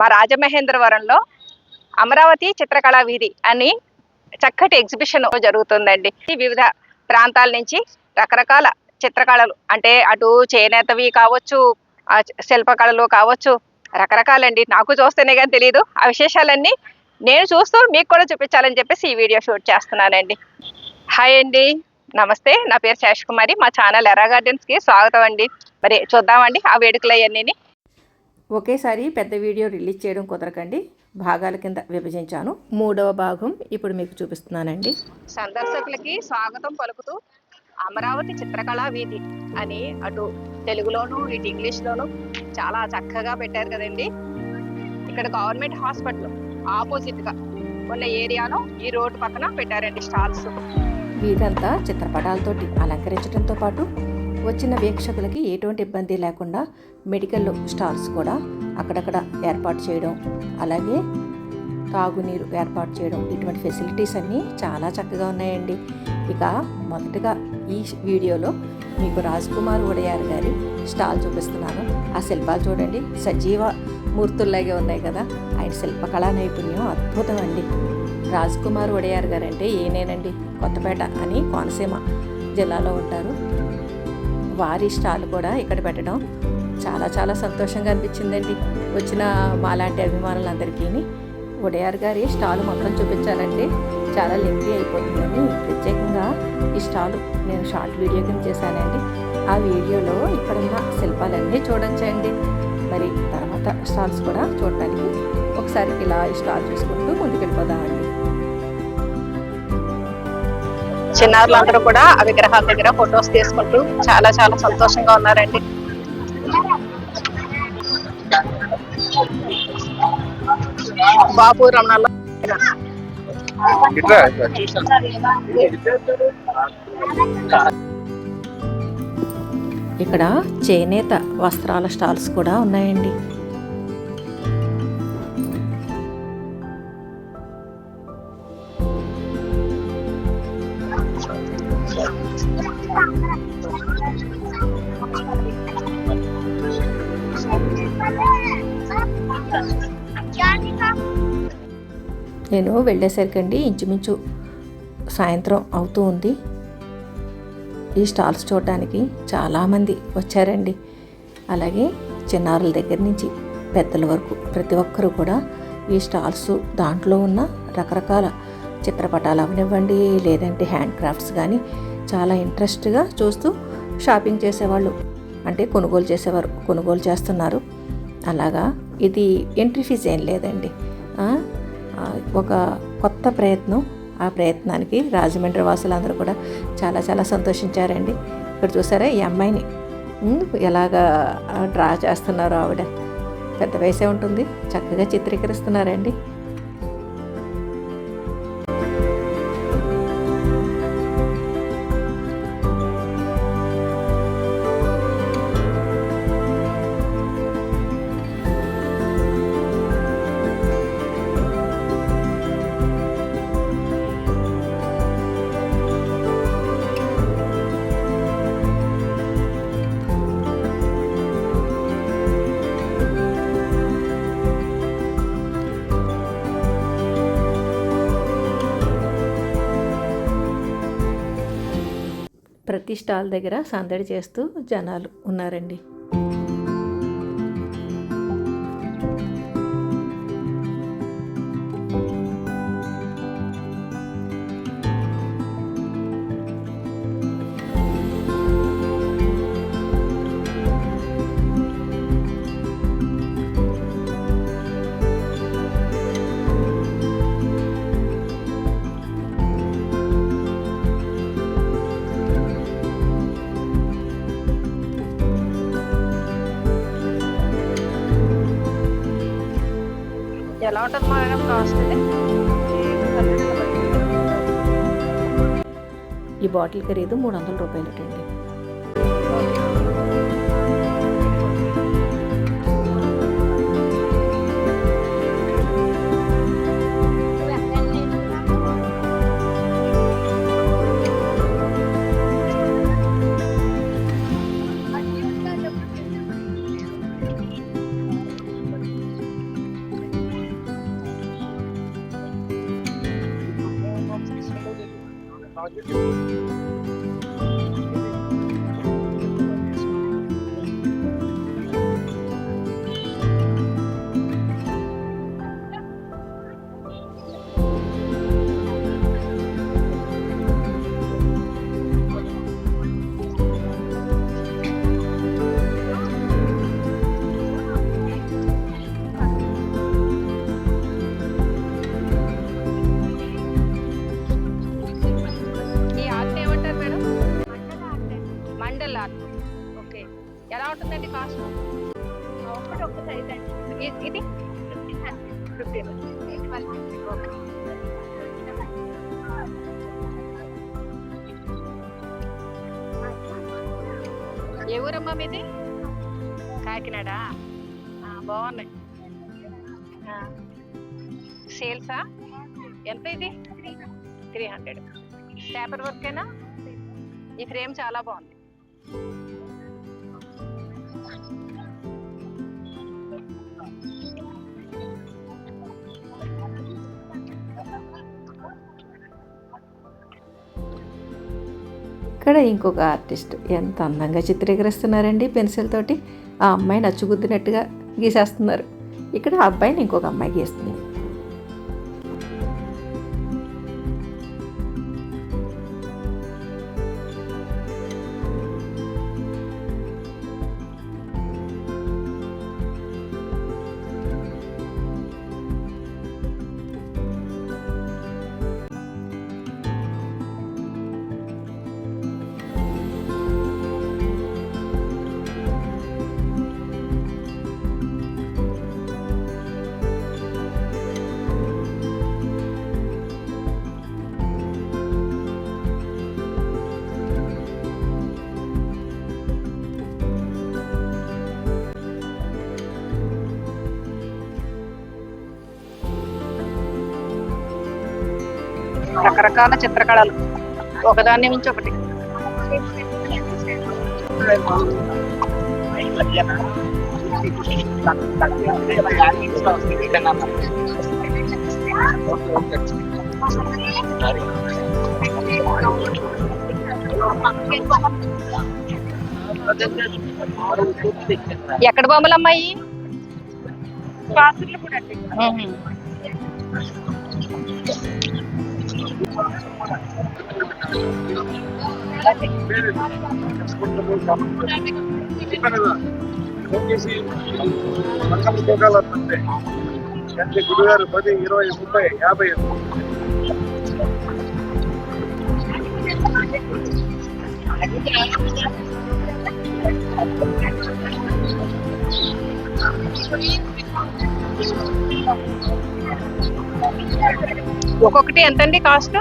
మా రాజమహేంద్రవరంలో అమరావతి చిత్రకళా వీధి అని చక్కటి ఎగ్జిబిషన్ జరుగుతుందండి. వివిధ ప్రాంతాల నుంచి రకరకాల చిత్రకళలు అంటే అటు చేనేతవి కావచ్చు ఆ శిల్పకళలు కావచ్చు రకరకాలండి. నాకు చూస్తేనే కానీ తెలియదు ఆ విశేషాలన్నీ నేను చూస్తూ మీకు కూడా చూపించాలని చెప్పేసి ఈ వీడియో షూట్ చేస్తున్నానండి. హాయ్ అండి. నమస్తే. నా పేరు శేష్ కుమారి మా ఛానల్ ఎరా గార్డెన్స్కి స్వాగతం అండి. మరి చూద్దామండి ఆ వేడుకలు అవన్నీ ఒకేసారి పెద్ద వీడియో రిలీజ్ చేయడం కుదరకండి. భాగాల కింద విభజించాను. మూడవ భాగం ఇప్పుడు మీకు చూపిస్తున్నానండి. సందర్శకులకి స్వాగతం పలుకుతూ అమరావతి చిత్రకళా వీధి అని అటు తెలుగులోను ఇటు ఇంగ్లీష్లోను చాలా చక్కగా పెట్టారు కదండి. ఇక్కడ గవర్నమెంట్ హాస్పిటల్ ఆపోజిట్గా ఉన్న ఏరియాలో ఈ రోడ్డు పక్కన పెట్టారండి స్టాల్స్. వీధంతా చిత్రపటాలతోటి అలంకరించడంతో పాటు వచ్చిన వీక్షకులకి ఎటువంటి ఇబ్బంది లేకుండా మెడికల్ స్టాల్స్ కూడా అక్కడక్కడ ఏర్పాటు చేయడం అలాగే తాగునీరు ఏర్పాటు చేయడం ఇటువంటి ఫెసిలిటీస్ అన్నీ చాలా చక్కగా ఉన్నాయండి. ఇక మొదటగా ఈ వీడియోలో మీకు రాజ్కుమార్ కుమార్ ఉడయార్ గారి స్టాల్ చూపిస్తున్నాను. ఆ శిల్పాలు చూడండి. సజీవ మూర్తుల్లాగే ఉన్నాయి కదా. ఆయన శిల్పకళా నైపుణ్యం అద్భుతం అండి. రాజ్కుమార్ కుమార్ ఉడయార్ గారు అంటే ఏనేనండి? కొత్తపేట అని కోనసీమ జిల్లాలో ఉంటారు. వారి స్టాల్ కూడా ఇక్కడ పెట్టడం చాలా చాలా సంతోషంగా అనిపించిందండి. వచ్చిన మాలాంటి అభిమానులందరికీ. ఉడయార్ గారి స్టాల్ మొత్తం చూపించాలంటే చాలా లెంగ్తీ అయిపోతుందని ప్రత్యేకంగా ఈ స్టాల్ నేను షార్ట్ వీడియో కింద చేశానండి. ఆ వీడియోలో ఇక్కడున్న శిల్పాలన్నీ చూడండి మరి తర్వాత స్టాల్స్ కూడా చూడటానికి ఒకసారి ఇలా ఈ స్టాల్ చూసుకుంటూ ముందుకు చిన్నారులందరూ కూడా ఆ విగ్రహాల దగ్గర ఫొటోస్ తీసుకుంటూ చాలా చాలా సంతోషంగా ఉన్నారండి. బాబు రమణాల ఇక్కడ చేనేత వస్త్రాల స్టాల్స్ కూడా ఉన్నాయండి. నేను వెళ్ళేసరికండి ఇంచుమించు సాయంత్రం అవుతూ ఉంది. ఈ స్టాల్స్ చూడడానికి చాలామంది వచ్చారండి. అలాగే చిన్నారుల దగ్గర నుంచి పెద్దల వరకు ప్రతి ఒక్కరూ కూడా ఈ స్టాల్స్ దాంట్లో ఉన్న రకరకాల చిత్రపటాలు అవనివ్వండి లేదంటే హ్యాండ్ క్రాఫ్ట్స్ కానీ చాలా ఇంట్రెస్ట్గా చూస్తూ షాపింగ్ చేసేవాళ్ళు. అంటే కొనుగోలు చేసేవారు కొనుగోలు చేస్తున్నారు. అలాగా ఇది ఎంట్రీ ఫీజు ఏం లేదండి. ఒక కొత్త ప్రయత్నం. ఆ ప్రయత్నానికి రాజమండ్రి వాసులందరూ కూడా చాలా చాలా సంతోషించారండి. ఇక్కడ చూసారా ఈ అమ్మాయిని? ఎలాగా డ్రా చేస్తున్నారో ఆవిడ. పెద్ద వయసే ఉంటుంది. చక్కగా చిత్రీకరిస్తున్నారండి. ప్రతి స్టాల్ దగ్గర సందడి చేస్తూ జనాలు ఉన్నారండి. ఎలా ఉంటుంది మేడం కాస్ట్ ఇది ఈ బాటిల్ ఖరీదు మూడు వందల రూపాయలటండి ఈ ఇది ఫిఫ్టీన్ ఓకే ఏ ఊరమ్మా మీది? కాకినాడ? బాగున్నాయి. సేల్సా? ఎంత ఇది? Three hundred. పేపర్ వర్కేనా? ఈ ఫ్రేమ్ చాలా బాగుంది. ఇక్కడ ఇంకొక ఆర్టిస్ట్ ఎంత అందంగా చిత్రీకరిస్తున్నారండి పెన్సిల్ తోటి. ఆ అమ్మాయి నచ్చుగుద్దినట్టుగా గీసేస్తున్నారు. ఇక్కడ ఆ అబ్బాయిని ఇంకొక అమ్మాయి గీస్తుంది. రకరకాల చిత్రకళలు. ఒకదాన్ని మించి ఒకటి. ఎక్కడ బొమ్మలు అమ్మాయి కూడా పక్కన పోగాలంటే అంటే గురుగారు పది ఇరవై ముప్పై యాభై Thank you. ఒక్కొక్కటి ఎంత అండి కాస్ట్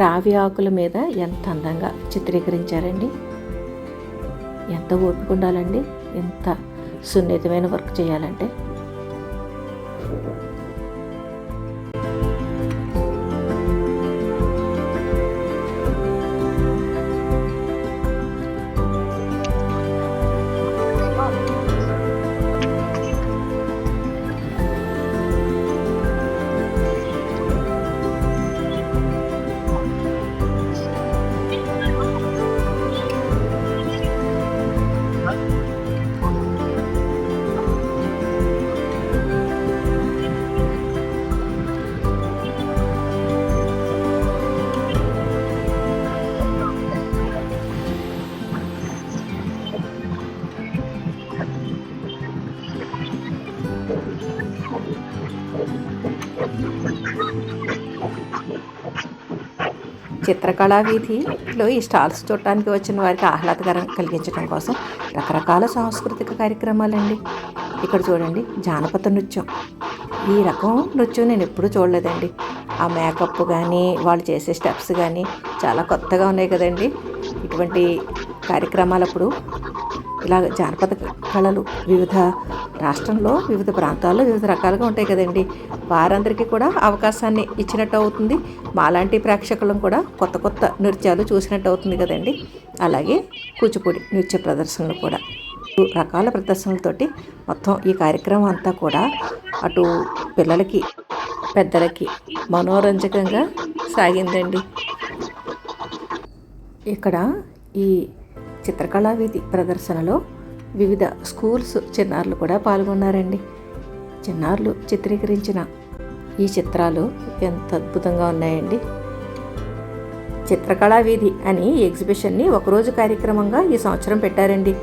రావి ఆకుల మీద ఎంత అందంగా చిత్రీకరించారండి? ఎంత ఓపిక ఉండాలండి? ఎంత సున్నితమైన వర్క్ చేయాలంటే? చిత్రకళా వీధిలో ఈ స్టాల్స్ చూడటానికి వచ్చిన వారికి ఆహ్లాదకరం కలిగించడం కోసం రకరకాల సాంస్కృతిక కార్యక్రమాలండి. ఇక్కడ చూడండి జానపద నృత్యం. ఈ రకం నృత్యం నేను ఎప్పుడూ చూడలేదండి. ఆ మేకప్ కానీ వాళ్ళు చేసే స్టెప్స్ కానీ చాలా కొత్తగా ఉన్నాయి కదండి. ఇటువంటి కార్యక్రమాలప్పుడు ఇలా జానపద కళలు వివిధ రాష్ట్రంలో వివిధ ప్రాంతాల్లో వివిధ రకాలుగా ఉంటాయి కదండి. వారందరికీ కూడా అవకాశాన్ని ఇచ్చినట్టు అవుతుంది. మాలాంటి ప్రేక్షకులను కూడా కొత్త కొత్త నృత్యాలు చూసినట్టు అవుతుంది కదండి. అలాగే కూచిపూడి నృత్య ప్రదర్శనలు కూడా. రకాల ప్రదర్శనలతోటి మొత్తం ఈ కార్యక్రమం అంతా కూడా అటు పిల్లలకి పెద్దలకి మనోరంజకంగా సాగిందండి. ఇక్కడ ఈ చిత్రకళా వీధి ప్రదర్శనలో వివిధ స్కూల్స్ చిన్నారులు కూడా పాల్గొన్నారండి. చిన్నారులు చిత్రీకరించిన ఈ చిత్రాలు ఎంత అద్భుతంగా ఉన్నాయండి. చిత్రకళా వీధి అని ఈ ఎగ్జిబిషన్ని ఒకరోజు కార్యక్రమంగా ఈ సంవత్సరం పెట్టారండి.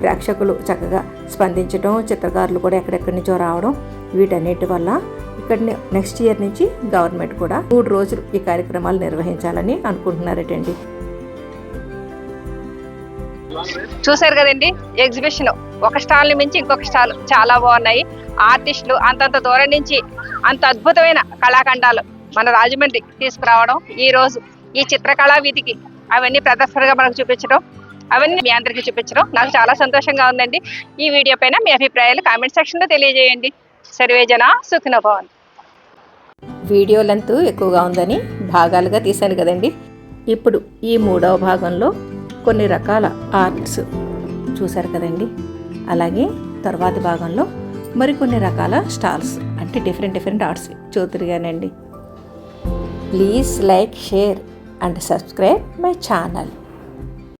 ప్రేక్షకులు చక్కగా స్పందించడం చిత్రకారులు కూడా ఎక్కడెక్కడి నుంచో రావడం వీటన్నిటి వల్ల ఇక్కడ నెక్స్ట్ ఇయర్ నుంచి గవర్నమెంట్ కూడా మూడు రోజులు ఈ కార్యక్రమాలు నిర్వహించాలని అనుకుంటున్నారటండి. చూశారు కదండి ఎగ్జిబిషన్ ఒక స్టాల్ మించి ఇంకొక స్టాల్ చాలా బాగున్నాయి. ఆర్టిస్టులు అంతంత దూరం నుంచి అంత అద్భుతమైన కళాఖండాలు మన రాజమండ్రి తీసుకురావడం ఈ రోజు ఈ చిత్రకళా వీధికి అవన్నీ ప్రదర్శనగా మనకు చూపించడం అవన్నీ మీ అందరికీ చూపించడం నాకు చాలా సంతోషంగా ఉందండి. ఈ వీడియో పైన మీ అభిప్రాయాలు కామెంట్ సెక్షన్లో తెలియజేయండి. సర్వేజన సుఖినభవన్ వీడియో లెంత్ ఎక్కువగా ఉందని భాగాలుగా తీశాను కదండి. ఇప్పుడు ఈ మూడవ భాగంలో కొన్ని రకాల ఆర్ట్స్ చూశారు కదండి. అలాగే తర్వాతి భాగంలో మరికొన్ని రకాల స్టాల్స్ అంటే different different arts చూతురుగానండి please like share and subscribe my channel